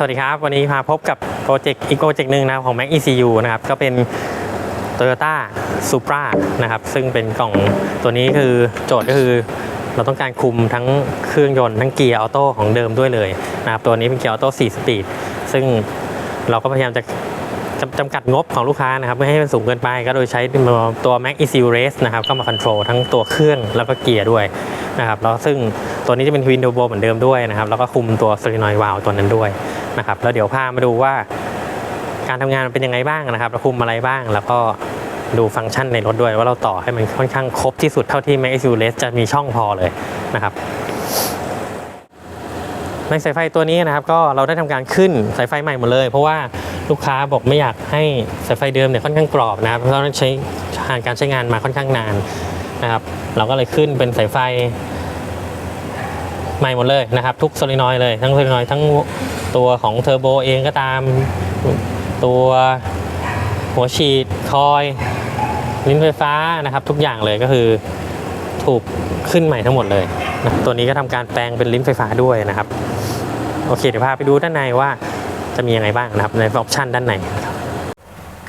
สวัสดีครับ วันนี้พาพบกับโปรเจกต์อีกโปรเจกต์หนึ่งนะครับของ Mac ECU นะครับ ก็เป็น Toyota Supra นะครับ ซึ่งเป็นกล่องตัวนี้คือโจทย์ก็คือ เราต้องการคุมทั้งเครื่องยนต์ทั้งเกียร์ออโต้ของเดิมด้วยเลยนะครับ ตัวนี้เป็นเกียร์ออโต้4สปีด ซึ่งเราก็พยายามจะจำจำกัดงบของลูกค้านะครับ ไม่ให้มันสูงเกินไป ก็โดยใช้ตัว Mac ECU Race นะครับเข้ามาคอนโทรลทั้งตัวเครื่องแล้วก็เกียร์ด้วย นะครับแล้วซึ่งตัวนี้จะเป็น Twin Turbo เหมือนเดิมด้วยนะครับแล้วก็คุมตัว Solenoid Valve ตัวนั้นด้วยนะครับแล้วเดี๋ยวพามาดูว่า การทำงานมันเป็นยังไงบ้างนะครับเราคุมอะไรบ้าง แล้วก็ดูฟังก์ชันในรถด้วยว่าเราต่อให้มันค่อนข้างครบที่สุดเท่าที่ Mac ECU Race จะมีช่องพอเลยนะครับในสายไฟตัวนี้นะครับก็เราได้ทำการขึ้นสายไฟใหม่หมดเลย เพราะว่าลูกค้าบอกไม่อยากให้สายไฟเดิมเนี่ยค่อนข้างกรอบนะครับเพราะเราใช้ผ่านการใช้งานมาค่อนข้างนานนะครับ เราก็เลยขึ้นเป็นสายไฟ ใหม่หมดเลยนะครับ ทุกโซลินอยเลยทั้งโซลินอยทั้งตัวของเทอร์โบเองก็ตาม ตัวหัวฉีดคอยลิ้นไฟฟ้านะครับ ทุกอย่างเลยก็คือถูกขึ้นใหม่ทั้งหมดเลยนะตัวนี้ก็ทำการแปลงเป็นลิ้นไฟฟ้าด้วยนะครับ โอเคเดี๋ยวพาไปดูด้านในว่าจะมียังไงบ้างนะครับในออปชันด้านใน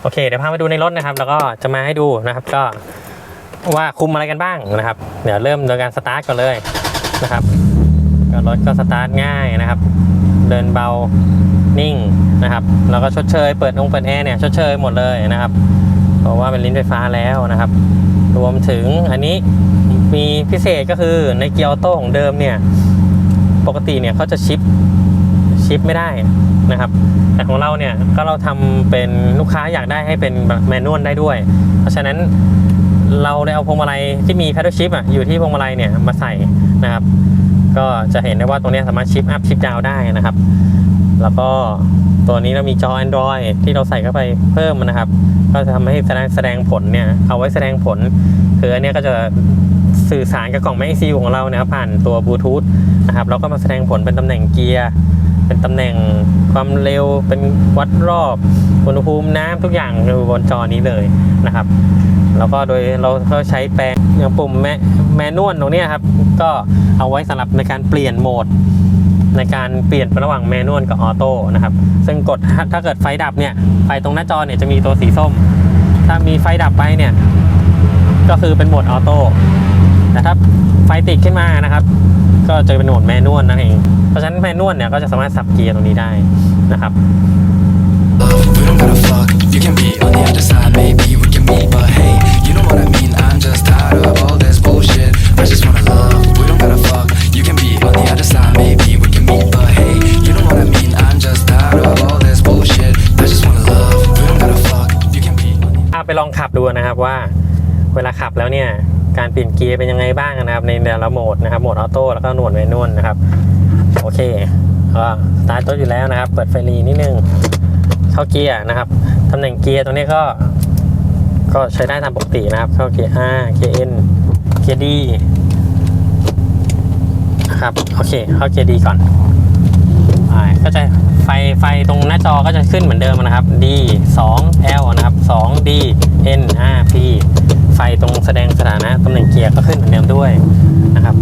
โอเคเดี๋ยวพามาดูในรถนะครับ แล้วก็จะมาให้ดูนะครับ ก็ว่าคุมอะไรกันบ้างนะครับ เดี๋ยวเริ่มโดยการสตาร์ทก่อนเลยนะครับ ก็รถก็สตาร์ทง่ายนะครับ เดินเบานิ่งนะครับ แล้วก็ชดเชย เปิดองเปิดแอร์เนี่ยชดเชยหมดเลยนะครับ เพราะว่าเป็นลิ้นไฟฟ้าแล้วนะครับ รวมถึงอันนี้มีพิเศษก็คือในเกียร์ออโต้ของเดิมเนี่ย ปกติเนี่ยเขาจะชิปชิปไม่ได้นะครับ แต่ของเราเนี่ยก็เราทำเป็นลูกค้าอยากได้ให้เป็นแมนนวลได้ด้วย เพราะฉะนั้นเราได้เอาพวงมาลัยที่มี paddle shift อะอยู่ที่พวงมาลัยเนี่ยมาใส่นะครับ ก็จะเห็นได้ว่าตรงนี้สามารถชิปอัพชิปดาวได้นะครับ แล้วก็ตัวนี้เรามีจอ Android ที่เราใส่เข้าไปเพิ่มนะครับ ก็จะทำให้แสดงแสดงผลเนี่ยเอาไว้แสดงผลคืออันนี้ก็จะสื่อสารกับกล่อง Mac ECU ของเราเนี่ยผ่านตัวบลูทูธนะครับแล้วก็มาแสดงผลเป็นตำแหน่งเกียร์เป็นตำแหน่งความเร็วเป็นวัดรอบอุณหภูมิน้ำทุกอย่างอยู่บนจอนี้เลยนะครับ แล้วก็โดยเราก็ใช้แปลงอย่างปุ่มแมแมนนวลตรงนี้ครับ ก็เอาไว้สำหรับในการเปลี่ยนโหมด ในการเปลี่ยนระหว่างแมนนวลกับออโต้นะครับ ซึ่งกดถ้าเกิดไฟดับเนี่ยไฟตรงหน้าจอเนี่ยจะมีตัวสีส้ม ถ้ามีไฟดับไปเนี่ย ก็คือเป็นโหมดออโต้แต่ถ้าไฟติดขึ้นมานะครับ ก็จะเป็นโหมดแมนนวลนั่นเองเพราะฉะนั้นแมนนวลเนี่ยก็จะสามารถสับเกียร์ตรงนี้ได้นะครับ We don't gotta fuck, you can be on the other side, maybe we can meet, ไปลองขับดูนะครับว่า เวลาขับแล้วเนี่ยการเปลี่ยนเกียร์เป็นยังไงบ้างนะครับ ในแต่ละโหมดนะครับโหมดออโต้แล้วก็โหมดแมนนวลนะครับโอเคก็สตาร์ทรถอยู่แล้วนะครับ เปิดไฟรีนิดนึงเข้าเกียร์นะครับตำแหน่งเกียร์ตรงนี้ก็ ก็ใช้ได้ตามปกตินะครับ เข้าเกียร์ R เกียร์ N เกียร์ D นะครับโอเคเข้าเกียร์ D ก่อน ก็จะไฟไฟตรงหน้าจอก็จะขึ้นเหมือนเดิมนะครับ D 2 L นะครับ2 D N R P ไฟตรงแสดงสถานะตำแหน่งเกียร์ก็ขึ้นเหมือนเดิมด้วยนะครับ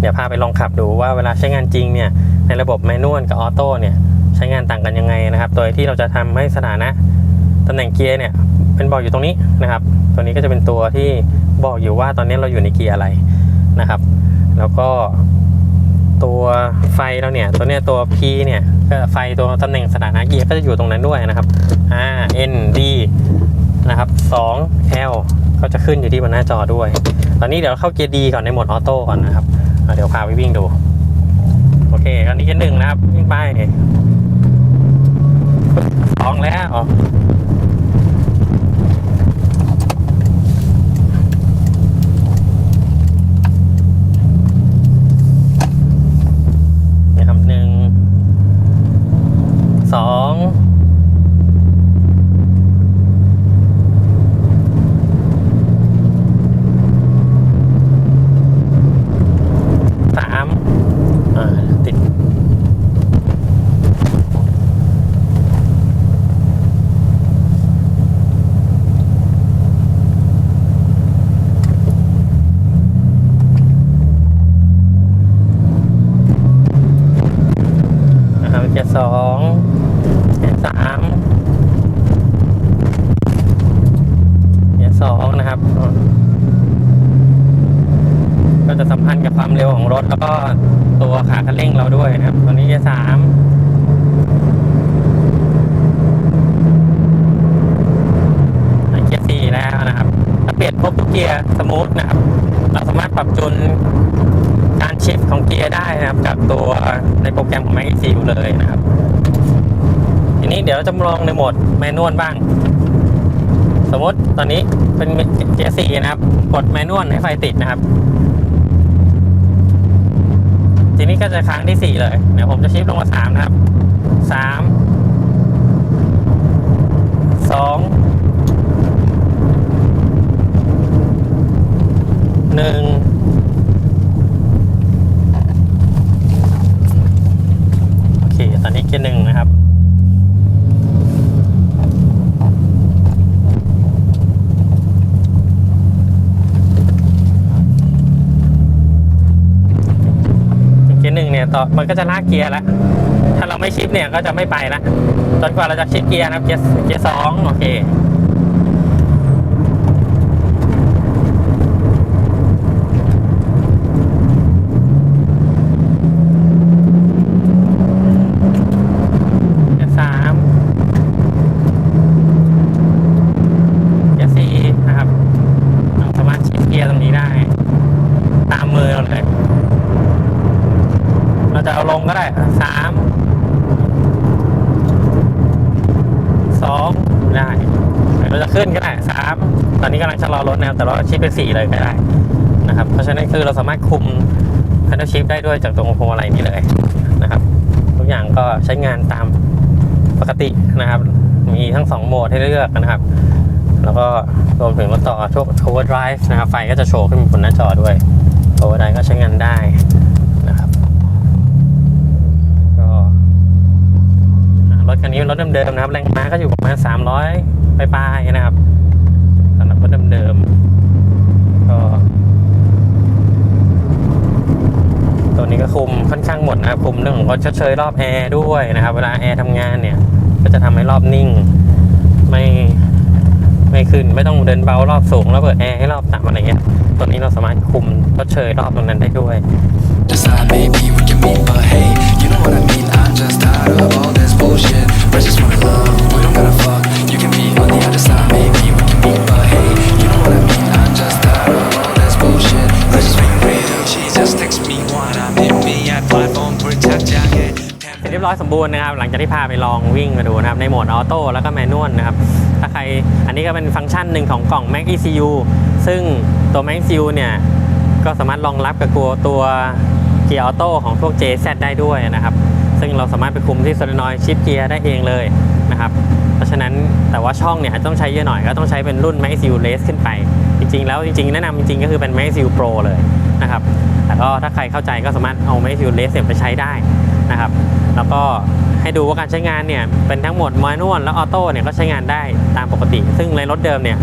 เดี๋ยวพาไปลองขับดูว่าเวลาใช้งานจริงเนี่ยในระบบแมนนวลกับออโต้เนี่ยใช้งานต่างกันยังไงนะครับ โดยที่เราจะทำให้สถานะตำแหน่งเกียร์เนี่ยเป็นบอกอยู่ตรงนี้นะครับ ตัวนี้ก็จะเป็นตัวที่บอกอยู่ว่าตอนนี้เราอยู่ในเกียร์อะไรนะครับ แล้วก็ ตัวไฟเราเนี่ย ตัวเนี้ยตัว P เนี่ยก็ไฟตัวตำแหน่งสถานะเกียร์ก็จะอยู่ตรงนั้นด้วยนะครับ R N D นะครับ2 L ก็จะขึ้นอยู่ที่บนหน้าจอด้วย ตอนนี้เดี๋ยวเราเข้าเกียร์ D ก่อนในโหมดออโต้ก่อนนะครับ เดี๋ยวพาไปวิ่งดู โอเคตอนนี้เกียร์หนึ่งนะครับ วิ่งไปสองแล้ว นี่ครับหนึ่งสองสามอ่าติด วของรถแล้วก็ตัวขาคันเร่งเราด้วยนะครับตัวนี้เกียร์สามเกียร์สี่แล้วนะครับถ้าเปลี่ยนครบทุกเกียร์สมูทนะครับ เราสามารถปรับจูนการชิฟของเกียร์ได้นะครับจากตัวในโปรแกรมของ Mac ECU เลยนะครับ ทีนี้เดี๋ยวเราจะลองในโหมดแมนนวลบ้าง สมมติตอนนี้เป็นเกียร์สี่นะครับ กดแมนนวลให้ไฟติดนะครับ ทีนี้ก็จะค้างที่สี่เลยเดี๋ยวผมจะชิปลงมาสามนะครับสามสองหนึ่งโอเค ตอนนี้เกียร์หนึ่งนะครับ เกียร์หนึ่งเนี่ย ต่อมันก็จะลากเกียร์แล้วถ้าเราไม่ชิปเนี่ยก็จะไม่ไปละจนกว่าเราจะชิปเกียร์นะเกียร์เกียร์สองโอเค เกียร์สามเกียร์สี่นะครับ เราสามารถชิปเกียร์ตรงนี้ได้ ตามมือเราเลย เรา จะเอาลงก็ได้สามสองได้เราจะขึ้นก็ได้สามตอนนี้กำลังชะลอรถนะครับแต่เราชิปเป็นสี่เลยก็ได้นะครับ เพราะฉะนั้นคือเราสามารถคุมพันธชิปได้ด้วยจากตรงพวงมาลัยนี้เลยนะครับ ทุกอย่างก็ใช้งานตามปกตินะครับ มีทั้งสองโหมดให้เลือกนะครับ แล้วก็รวมถึงรถต่อทุก overdrive นะครับ ไฟก็จะโชว์ขึ้นบนหน้าจอด้วย overdrive ก็ใช้งานได้นะครับ ก็อ่า รถคันนี้รถเดิมๆนะครับ แรงม้าก็อยู่ประมาณ 300ปลายๆนะครับสำหรับรถเดิมๆก็ตัวนี้ก็คุมค่อนข้างหมดนะครับคุมเรื่องของรถเชยรอบแอร์ด้วยนะครับ เวลาแอร์ทำงานเนี่ย ก็จะทำให้รอบนิ่ง ไม่ไม่ขึ้นไม่ต้องเดินเบารอบสูง แล้วเปิดแอร์ให้รอบต่ำอะไรเงี้ยตัวนี้เราสามารถคุมชดเชยรอบตรงนั้นได้ด้วย ร้อยสมบูรณ์นะครับ หลังจากที่พาไปลองวิ่งมาดูนะครับ ในโหมดออโต้แล้วก็แมนนวลนะครับ ถ้าใครอันนี้ก็เป็นฟังก์ชันหนึ่งของกล่อง Mac ECU ซึ่งตัว Mac ECU เนี่ย ก็สามารถรองรับกับตัวตัวเกียร์ออโต้ของพวก JZ ได้ด้วยนะครับ ซึ่งเราสามารถไปคุมที่โซลนอยชิปเกียร์ได้เองเลยนะครับ เพราะฉะนั้นแต่ว่าช่องเนี่ยต้องใช้เยอะหน่อยก็ต้องใช้เป็นรุ่น Mac ECU Race ขึ้นไป จริง ๆ แล้วจริงๆแนะนำจริงๆก็คือเป็น Mac ECU Pro เลยนะครับแต่ก็ถ้าใครเข้าใจก็สามารถเอา Mac ECU Race ไปใช้ได้นะครับ แล้วก็ให้ดูว่าการใช้งานเนี่ยเป็นทั้งหมดมานวลและออโต้เนี่ยก็ใช้งานได้ตามปกติ ซึ่งในรถเดิมเนี่ย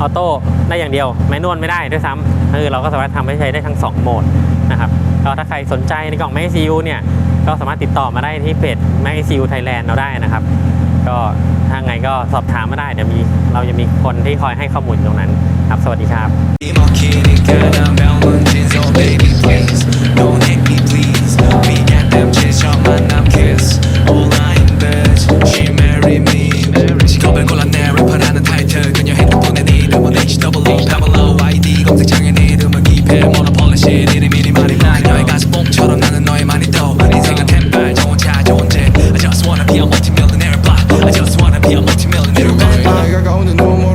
ออโต้ได้อย่างเดียวแมนนวลไม่ได้ด้วยซ้ำคือเราก็สามารถทำให้ใช้ได้ทั้ง 2 โหมดนะครับก็ถ้าใครสนใจในกล่อง Mac ECU เนี่ยก็สามารถติดต่อมาได้ที่เพจ Mac ECU Thailand เราได้นะครับ ก็ถ้าไงก็สอบถามมาได้เดี๋ยวมีเราจะมีคนที่คอยให้ข้อมูลตรงนั้นครับ สวัสดีครับ 나오는 노모.